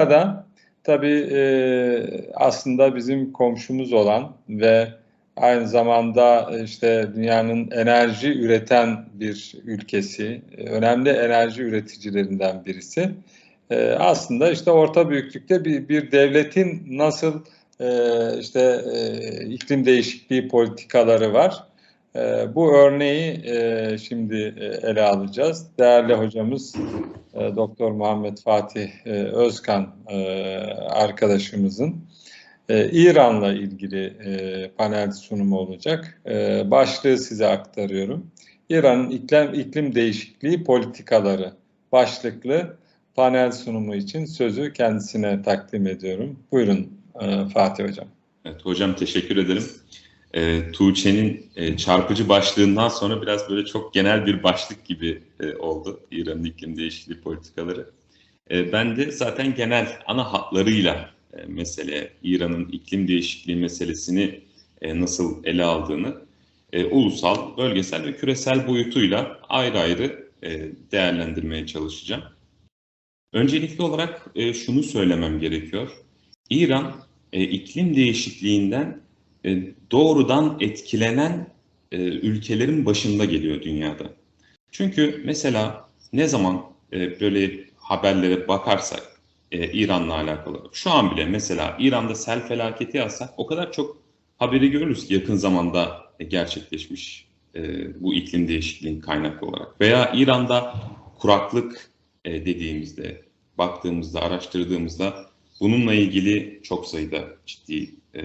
da tabii e, aslında bizim komşumuz olan ve aynı zamanda işte dünyanın enerji üreten bir ülkesi, önemli enerji üreticilerinden birisi. E, aslında işte orta büyüklükte bir, bir devletin nasıl e, işte e, iklim değişikliği politikaları var. E, bu örneği e, şimdi e, ele alacağız. Değerli hocamız e, Doktor Muhammed Fatih e, Özkan e, arkadaşımızın e, İran'la ilgili e, panel sunumu olacak. E, başlığı size aktarıyorum. İran'ın iklim, iklim değişikliği politikaları başlıklı panel sunumu için sözü kendisine takdim ediyorum. Buyurun e, Fatih Hocam. Evet hocam teşekkür ederim. E, Tuğçe'nin e, çarpıcı başlığından sonra biraz böyle çok genel bir başlık gibi e, oldu İran'ın iklim değişikliği politikaları. E, ben de zaten genel ana hatlarıyla e, meseleye, İran'ın iklim değişikliği meselesini e, nasıl ele aldığını e, ulusal, bölgesel ve küresel boyutuyla ayrı ayrı e, değerlendirmeye çalışacağım. Öncelikli olarak e, şunu söylemem gerekiyor. İran e, iklim değişikliğinden doğrudan etkilenen e, ülkelerin başında geliyor dünyada. Çünkü mesela ne zaman e, böyle haberlere bakarsak e, İran'la alakalı, şu an bile mesela İran'da sel felaketi yazsak o kadar çok haberi görürüz ki yakın zamanda e, gerçekleşmiş e, bu iklim değişikliğinin kaynaklı olarak. Veya İran'da kuraklık e, dediğimizde, baktığımızda, araştırdığımızda bununla ilgili çok sayıda ciddi e,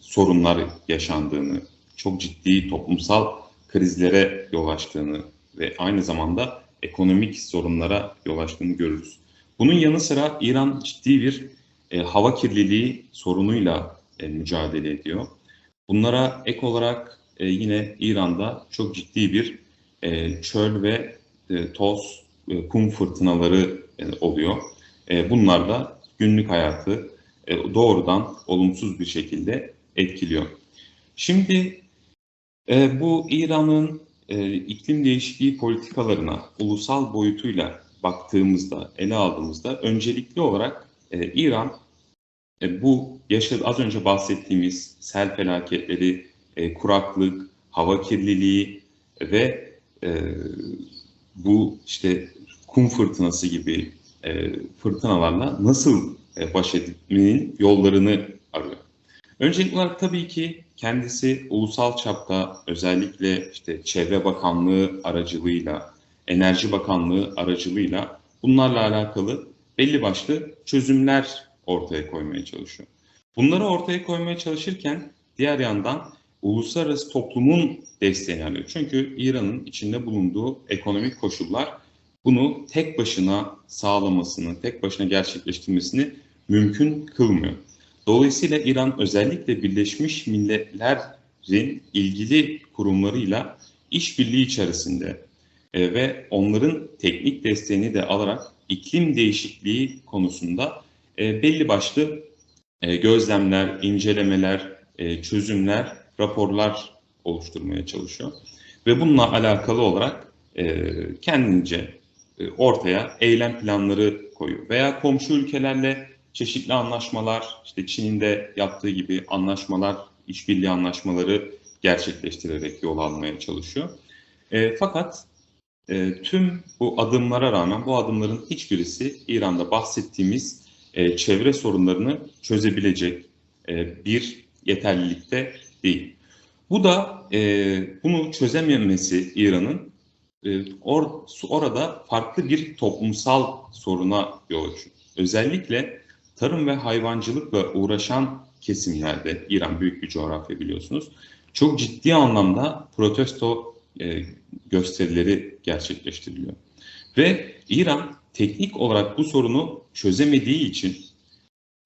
sorunlar yaşandığını, çok ciddi toplumsal krizlere yol açtığını ve aynı zamanda ekonomik sorunlara yol açtığını görürüz. Bunun yanı sıra İran ciddi bir e, hava kirliliği sorunuyla e, mücadele ediyor. Bunlara ek olarak e, yine İran'da çok ciddi bir e, çöl ve e, toz, e, kum fırtınaları e, oluyor. E, bunlar da günlük hayatı e, doğrudan olumsuz bir şekilde etkiliyor. Şimdi e, bu İran'ın e, iklim değişikliği politikalarına ulusal boyutuyla baktığımızda, ele aldığımızda öncelikli olarak İran bu yaşadı az önce bahsettiğimiz sel felaketleri, kuraklık, hava kirliliği ve bu işte kum fırtınası gibi fırtınalarla nasıl baş etmenin yollarını arıyor. Öncelikli olarak tabii ki kendisi ulusal çapta özellikle işte Çevre Bakanlığı aracılığıyla, Enerji Bakanlığı aracılığıyla bunlarla alakalı belli başlı çözümler ortaya koymaya çalışıyor. Bunları ortaya koymaya çalışırken diğer yandan uluslararası toplumun desteğini alıyor. Çünkü İran'ın içinde bulunduğu ekonomik koşullar bunu tek başına sağlamasını, tek başına gerçekleştirmesini mümkün kılmıyor. Dolayısıyla İran özellikle Birleşmiş Milletler'in ilgili kurumlarıyla işbirliği içerisinde e, ve onların teknik desteğini de alarak iklim değişikliği konusunda e, belli başlı e, gözlemler, incelemeler, çözümler, raporlar oluşturmaya çalışıyor. Ve bununla alakalı olarak kendince ortaya eylem planları koyuyor. Veya komşu ülkelerle çeşitli anlaşmalar, işte Çin'in de yaptığı gibi anlaşmalar, işbirliği anlaşmaları gerçekleştirerek yol almaya çalışıyor. E, fakat e, tüm bu adımlara rağmen bu adımların hiçbirisi İran'da bahsettiğimiz e, çevre sorunlarını çözebilecek e, bir yeterlilikte değil. Bu da e, bunu çözememesi İran'ın e, or, orada farklı bir toplumsal soruna yol açıyor. Özellikle tarım ve hayvancılıkla uğraşan kesimlerde, İran büyük bir coğrafya biliyorsunuz, çok ciddi anlamda protesto e, gösterileri gerçekleştiriliyor. Ve İran teknik olarak bu sorunu çözemediği için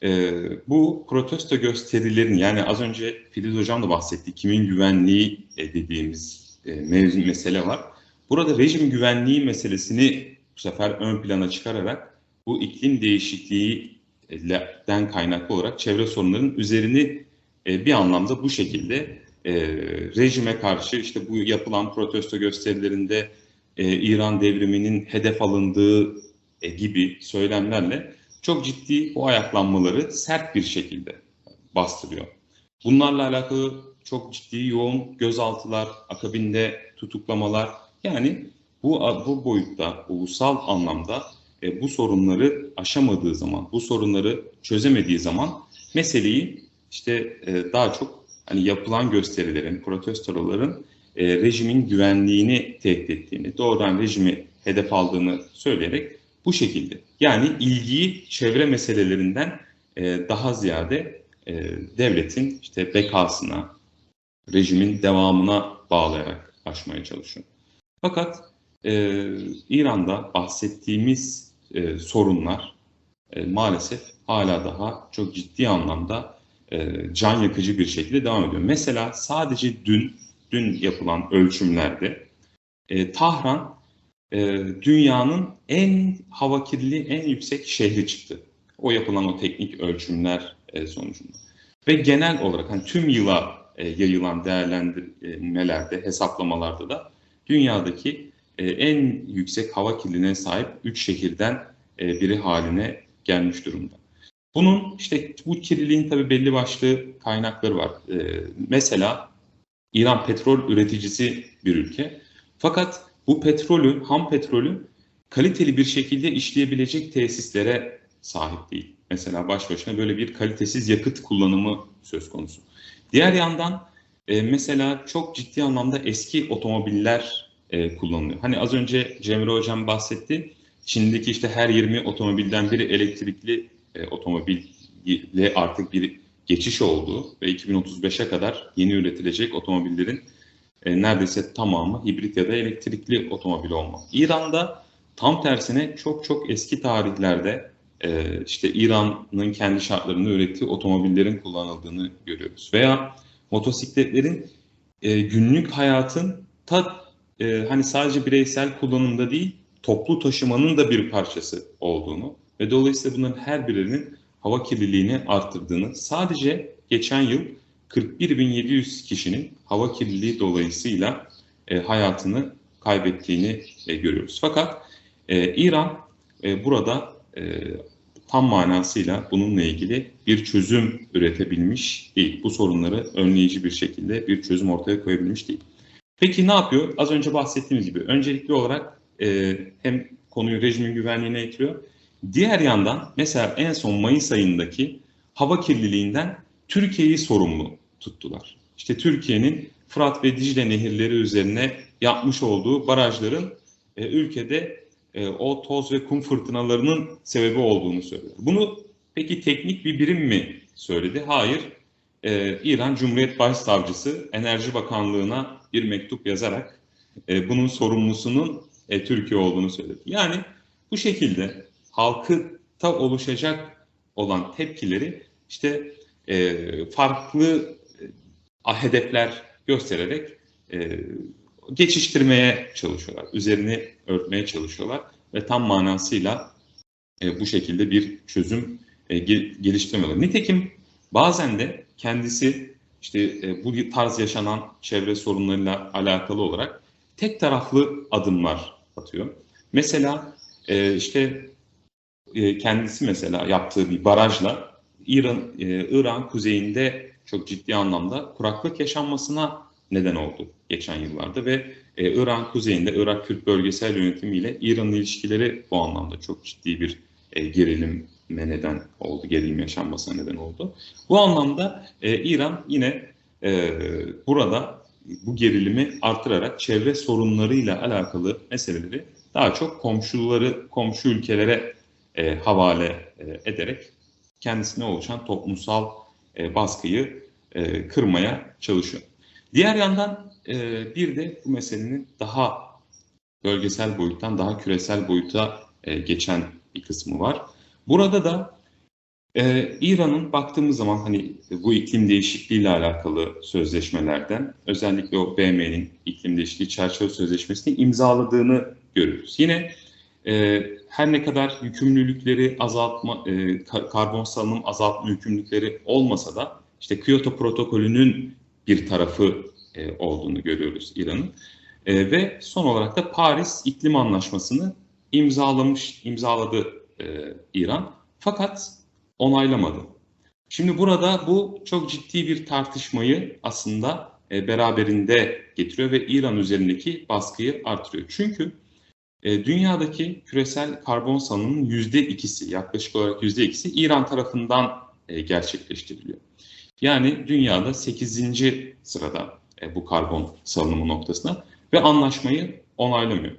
e, bu protesto gösterilerin yani az önce Filiz Hocam da bahsetti, kimin güvenliği e, dediğimiz e, mevzu mesele var. Burada rejim güvenliği meselesini bu sefer ön plana çıkararak bu iklim değişikliğinden kaynaklı olarak çevre sorunlarının üzerini e, bir anlamda bu şekilde e, rejime karşı işte bu yapılan protesto gösterilerinde e, İran devriminin hedef alındığı gibi söylemlerle çok ciddi bu ayaklanmaları sert bir şekilde bastırıyor. Bunlarla alakalı çok ciddi yoğun gözaltılar, akabinde tutuklamalar yani bu, bu boyutta ulusal anlamda e, bu sorunları aşamadığı zaman, bu sorunları çözemediği zaman meseleyi işte e, daha çok hani yapılan gösterilerin, protestoların e, rejimin güvenliğini tehdit ettiğini, doğrudan rejimi hedef aldığını söyleyerek bu şekilde. Yani ilgiyi çevre meselelerinden e, daha ziyade e, devletin işte bekasına, rejimin devamına bağlayarak aşmaya çalışıyor. Fakat e, İran'da bahsettiğimiz e, sorunlar e, maalesef hala daha çok ciddi anlamda e, can yakıcı bir şekilde devam ediyor. Mesela sadece dün dün yapılan ölçümlerde e, Tahran e, dünyanın en hava kirliliği en yüksek şehri çıktı. O yapılan o teknik ölçümler e, sonucunda. Ve genel olarak hani tüm yıla e, yayılan değerlendirmelerde, hesaplamalarda da dünyadaki e, en yüksek hava kirliliğine sahip 3 şehirden e, biri haline gelmiş durumda. Bunun işte bu kirliliğin tabii belli başlı kaynakları var. E, mesela İran petrol üreticisi bir ülke. Fakat bu petrolü, ham petrolü kaliteli bir şekilde işleyebilecek tesislere sahip değil. Mesela baş başına böyle bir kalitesiz yakıt kullanımı söz konusu. Diğer yandan e, mesela çok ciddi anlamda eski otomobiller e, kullanılıyor. Hani az önce Cemre Hocam bahsetti. Çin'deki işte her 20 otomobilden biri elektrikli e, otomobille artık bir geçiş oldu ve 2035'e kadar yeni üretilecek otomobillerin e, neredeyse tamamı hibrit ya da elektrikli otomobil olma. İran'da tam tersine çok çok eski tarihlerde e, işte İran'ın kendi şartlarında ürettiği otomobillerin kullanıldığını görüyoruz. Veya motosikletlerin e, günlük hayatın ta e, hani sadece bireysel kullanımda değil toplu taşımanın da bir parçası olduğunu ve dolayısıyla bunların her birinin hava kirliliğini arttırdığını sadece geçen yıl 41.700 kişinin hava kirliliği dolayısıyla e, hayatını kaybettiğini e, görüyoruz. Fakat e, İran e, burada e, tam manasıyla bununla ilgili bir çözüm üretebilmiş değil. Bu sorunları önleyici bir şekilde bir çözüm ortaya koyabilmiş değil. Peki ne yapıyor? Az önce bahsettiğimiz gibi öncelikli olarak e, hem konuyu rejimin güvenliğine ekliyor. Diğer yandan mesela en son Mayıs ayındaki hava kirliliğinden Türkiye'yi sorumlu tuttular. İşte Türkiye'nin Fırat ve Dicle nehirleri üzerine yapmış olduğu barajların e, ülkede e, o toz ve kum fırtınalarının sebebi olduğunu söyledi. Bunu peki teknik bir birim mi söyledi? Hayır. E, İran Cumhuriyet Başsavcısı Enerji Bakanlığı'na bir mektup yazarak e, bunun sorumlusunun e, Türkiye olduğunu söyledi. Yani bu şekilde halkta oluşacak olan tepkileri işte e, farklı e, hedefler göstererek e, geçiştirmeye çalışıyorlar. Üzerini örtmeye çalışıyorlar ve tam manasıyla e, bu şekilde bir çözüm e, gel, geliştirmiyorlar. Nitekim bazen de kendisi işte e, bu tarz yaşanan çevre sorunlarıyla alakalı olarak tek taraflı adımlar atıyor. Mesela e, işte e, kendisi mesela yaptığı bir barajla İran, e, İran kuzeyinde çok ciddi anlamda kuraklık yaşanmasına neden oldu geçen yıllarda ve e, İran kuzeyinde Irak Kürt bölgesel yönetimi ile İran'ın ilişkileri bu anlamda çok ciddi bir e, gerilime neden oldu, gerilim yaşanmasına neden oldu. Bu anlamda e, İran yine e, burada bu gerilimi artırarak çevre sorunlarıyla alakalı meseleleri daha çok komşuları, komşu ülkelere e, havale e, ederek kendisine oluşan toplumsal e, baskıyı e, kırmaya çalışıyor. Diğer yandan e, bir de bu meselenin daha bölgesel boyuttan daha küresel boyuta e, geçen bir kısmı var. Burada da ee, İran'ın baktığımız zaman hani bu iklim değişikliği ile alakalı sözleşmelerden özellikle o BM'nin iklim değişikliği çerçeve sözleşmesini imzaladığını görüyoruz. Yine e, her ne kadar yükümlülükleri azaltma, e, karbon salınım azaltma yükümlülükleri olmasa da işte Kyoto protokolünün bir tarafı e, olduğunu görüyoruz İran'ın. E, ve son olarak da Paris İklim Anlaşması'nı imzalamış, imzaladı e, İran. Fakat onaylamadı. Şimdi burada bu çok ciddi bir tartışmayı aslında e, beraberinde getiriyor ve İran üzerindeki baskıyı artırıyor. Çünkü e, dünyadaki küresel karbon salınımının yüzde ikisi, yaklaşık olarak yüzde ikisi İran tarafından e, gerçekleştiriliyor. Yani dünyada 8. sırada e, bu karbon salınımı noktasına ve anlaşmayı onaylamıyor.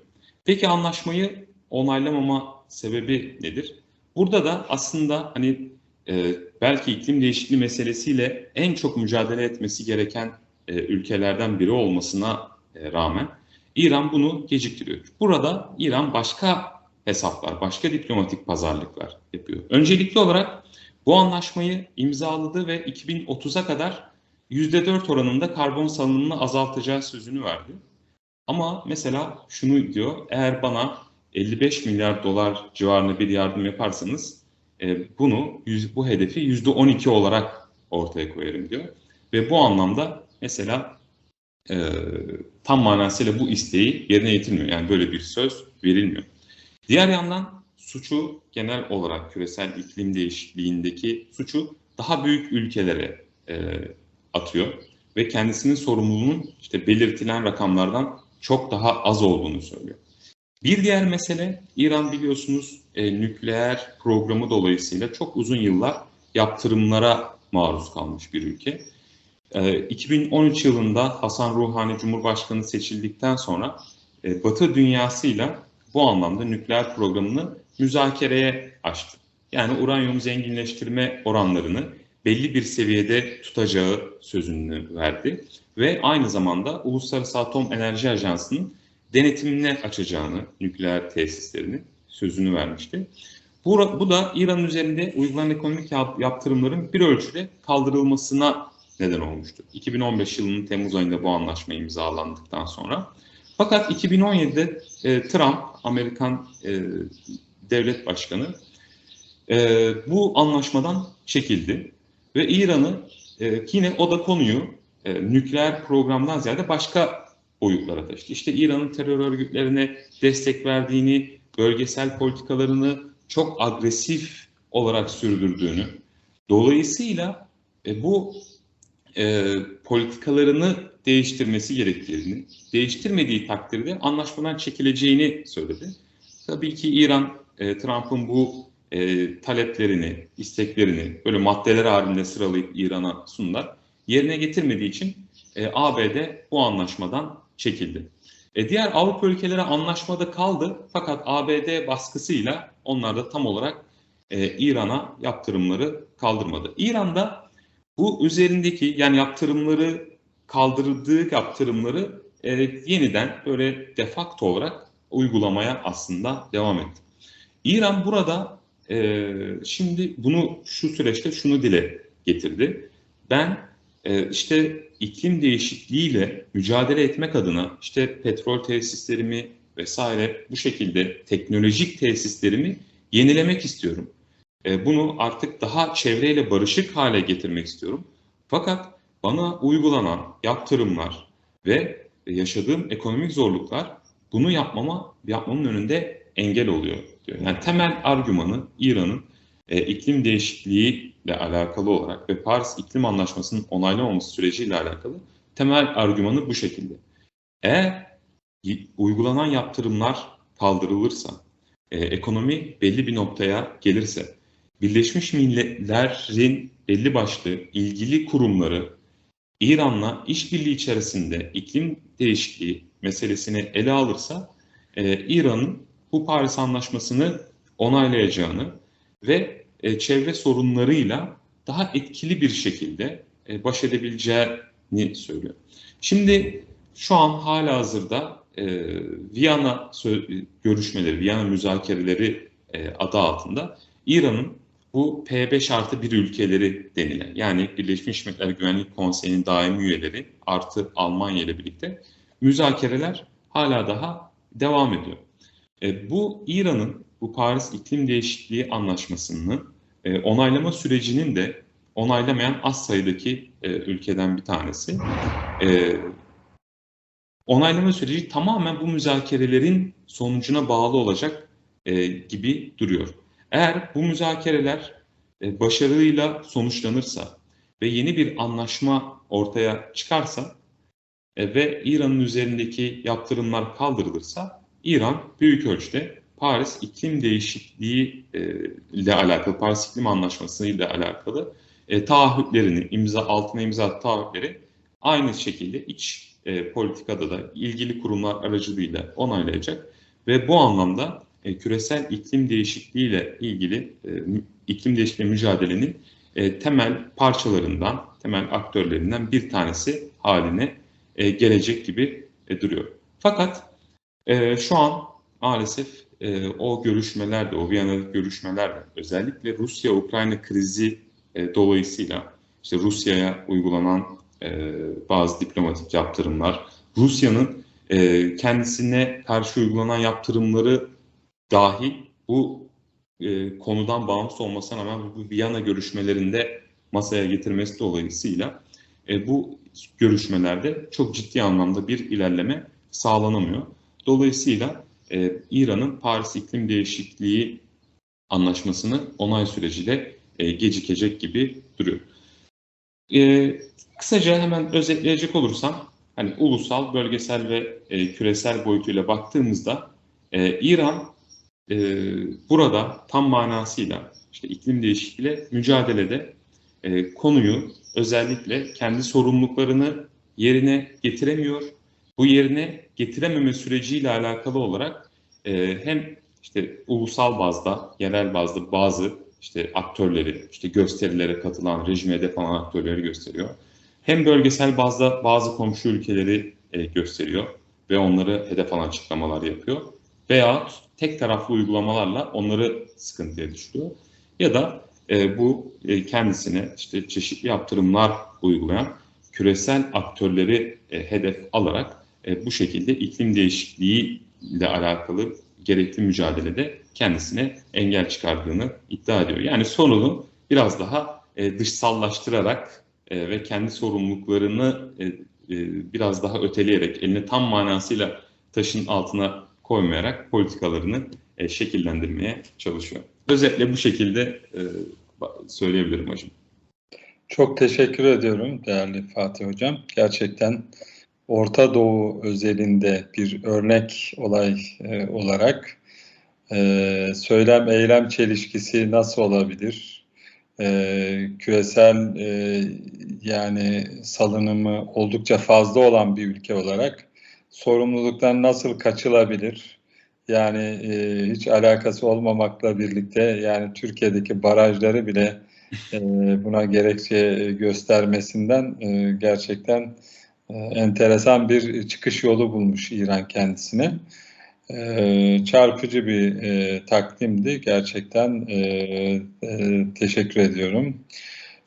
Peki anlaşmayı onaylamama sebebi nedir? Burada da aslında hani e, belki iklim değişikliği meselesiyle en çok mücadele etmesi gereken e, ülkelerden biri olmasına e, rağmen İran bunu geciktiriyor. Burada İran başka hesaplar, başka diplomatik pazarlıklar yapıyor. Öncelikli olarak bu anlaşmayı imzaladı ve 2030'a kadar %4 oranında karbon salınımını azaltacağı sözünü verdi. Ama mesela şunu diyor, eğer bana 55 milyar dolar civarında bir yardım yaparsanız e, bunu, bu hedefi %12 olarak ortaya koyarım diyor. Ve bu anlamda mesela e, tam manasıyla bu isteği yerine getirmiyor. Yani böyle bir söz verilmiyor. Diğer yandan suçu genel olarak küresel iklim değişikliğindeki suçu daha büyük ülkelere e, atıyor ve kendisinin sorumluluğunun işte belirtilen rakamlardan çok daha az olduğunu söylüyor. Bir diğer mesele İran biliyorsunuz e, nükleer programı dolayısıyla çok uzun yıllar yaptırımlara maruz kalmış bir ülke. E, 2013 yılında Hasan Ruhani Cumhurbaşkanı seçildikten sonra e, Batı dünyasıyla bu anlamda nükleer programını müzakereye açtı. Yani uranyum zenginleştirme oranlarını belli bir seviyede tutacağı sözünü verdi ve aynı zamanda Uluslararası Atom Enerji Ajansı'nın denetimine açacağını, nükleer tesislerini sözünü vermişti. Bu, bu da İran üzerinde uygulanan ekonomik yaptırımların bir ölçüde kaldırılmasına neden olmuştu. 2015 yılının Temmuz ayında bu anlaşma imzalandıktan sonra. Fakat 2017'de e, Trump, Amerikan e, devlet başkanı, e, bu anlaşmadan çekildi ve İran'ı e, yine o da konuyu e, nükleer programdan ziyade başka boyutlara taşıdı. İşte İran'ın terör örgütlerine destek verdiğini, bölgesel politikalarını çok agresif olarak sürdürdüğünü, dolayısıyla e, bu e, politikalarını değiştirmesi gerektiğini, değiştirmediği takdirde anlaşmadan çekileceğini söyledi. Tabii ki İran, e, Trump'ın bu e, taleplerini, isteklerini böyle maddeler halinde sıralayıp İran'a sundular. Yerine getirmediği için e, ABD bu anlaşmadan çekildi. E, diğer Avrupa ülkeleri anlaşmada kaldı fakat ABD baskısıyla onlar da tam olarak e, İran'a yaptırımları kaldırmadı. İran'da bu üzerindeki yani yaptırımları kaldırdığı yaptırımları e, yeniden böyle defakto olarak uygulamaya aslında devam etti. İran burada e, şimdi bunu şu süreçte şunu dile getirdi. Ben e, işte iklim değişikliğiyle mücadele etmek adına işte petrol tesislerimi vesaire bu şekilde teknolojik tesislerimi yenilemek istiyorum. E, bunu artık daha çevreyle barışık hale getirmek istiyorum. Fakat bana uygulanan yaptırımlar ve yaşadığım ekonomik zorluklar bunu yapmama yapmamın önünde engel oluyor diyor. Yani temel argümanı İran'ın e, iklim değişikliği ile alakalı olarak ve Paris İklim Anlaşması'nın onaylamaması süreciyle alakalı temel argümanı bu şekilde. Eğer uygulanan yaptırımlar kaldırılırsa, e, ekonomi belli bir noktaya gelirse, Birleşmiş Milletler'in belli başlı ilgili kurumları İran'la işbirliği içerisinde iklim değişikliği meselesini ele alırsa, e, İran'ın bu Paris Anlaşması'nı onaylayacağını ve e, çevre sorunlarıyla daha etkili bir şekilde e, baş edebileceğini söylüyor. Şimdi şu an hala hazırda e, Viyana görüşmeleri, Viyana müzakereleri e, adı altında İran'ın bu P5 artı bir ülkeleri denilen yani Birleşmiş Milletler Güvenlik Konseyi'nin daimi üyeleri artı Almanya ile birlikte müzakereler hala daha devam ediyor. E, bu İran'ın bu Paris İklim Değişikliği Anlaşması'nı e, onaylama sürecinin de onaylamayan az sayıdaki e, ülkeden bir tanesi. E, onaylama süreci tamamen bu müzakerelerin sonucuna bağlı olacak e, gibi duruyor. Eğer bu müzakereler e, başarıyla sonuçlanırsa ve yeni bir anlaşma ortaya çıkarsa e, ve İran'ın üzerindeki yaptırımlar kaldırılırsa İran büyük ölçüde Paris iklim değişikliği e, ile alakalı, Paris İklim Anlaşması ile alakalı e, taahhütlerini, imza altına imza taahhütleri aynı şekilde iç e, politikada da ilgili kurumlar aracılığıyla onaylayacak ve bu anlamda e, küresel iklim değişikliği ile ilgili e, iklim değişikliği mücadelenin e, temel parçalarından, temel aktörlerinden bir tanesi haline e, gelecek gibi e, duruyor. Fakat e, şu an maalesef e, o görüşmelerde, o Viyana'daki görüşmelerde özellikle Rusya-Ukrayna krizi e, dolayısıyla işte Rusya'ya uygulanan e, bazı diplomatik yaptırımlar, Rusya'nın e, kendisine karşı uygulanan yaptırımları dahil bu e, konudan bağımsız olmasına rağmen bu Viyana görüşmelerinde masaya getirmesi dolayısıyla e, bu görüşmelerde çok ciddi anlamda bir ilerleme sağlanamıyor. Dolayısıyla e, İran'ın Paris İklim Değişikliği Anlaşması'nı onay süreciyle e, gecikecek gibi duruyor. E, kısaca hemen özetleyecek olursam, hani ulusal, bölgesel ve e, küresel boyutuyla baktığımızda e, İran e, burada tam manasıyla işte iklim değişikliğiyle mücadelede e, konuyu özellikle kendi sorumluluklarını yerine getiremiyor. Bu yerine getirememe süreciyle alakalı olarak e, hem işte ulusal bazda, yerel bazda bazı işte aktörleri, işte gösterilere katılan, rejime hedef alan aktörleri gösteriyor. Hem bölgesel bazda bazı komşu ülkeleri e, gösteriyor ve onları hedef alan açıklamalar yapıyor. Veya tek taraflı uygulamalarla onları sıkıntıya düşürüyor. Ya da e, bu e, kendisine işte çeşitli yaptırımlar uygulayan küresel aktörleri e, hedef alarak e, bu şekilde iklim değişikliği ile alakalı gerekli mücadelede kendisine engel çıkardığını iddia ediyor. Yani sorunu biraz daha e, dışsallaştırarak e, ve kendi sorumluluklarını e, biraz daha öteleyerek, elini tam manasıyla taşın altına koymayarak politikalarını şekillendirmeye çalışıyor. Özetle bu şekilde söyleyebilirim hocam. Çok teşekkür ediyorum değerli Fatih Hocam. Gerçekten Orta Doğu özelinde bir örnek olay e, olarak e, söylem eylem çelişkisi nasıl olabilir? E, küresel e, yani salınımı oldukça fazla olan bir ülke olarak sorumluluktan nasıl kaçılabilir? Yani e, hiç alakası olmamakla birlikte yani Türkiye'deki barajları bile e, buna gerekçe göstermesinden e, gerçekten enteresan bir çıkış yolu bulmuş İran kendisine. E, çarpıcı bir e, takdimdi. Gerçekten e, e, teşekkür ediyorum.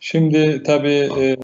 Şimdi tabii e,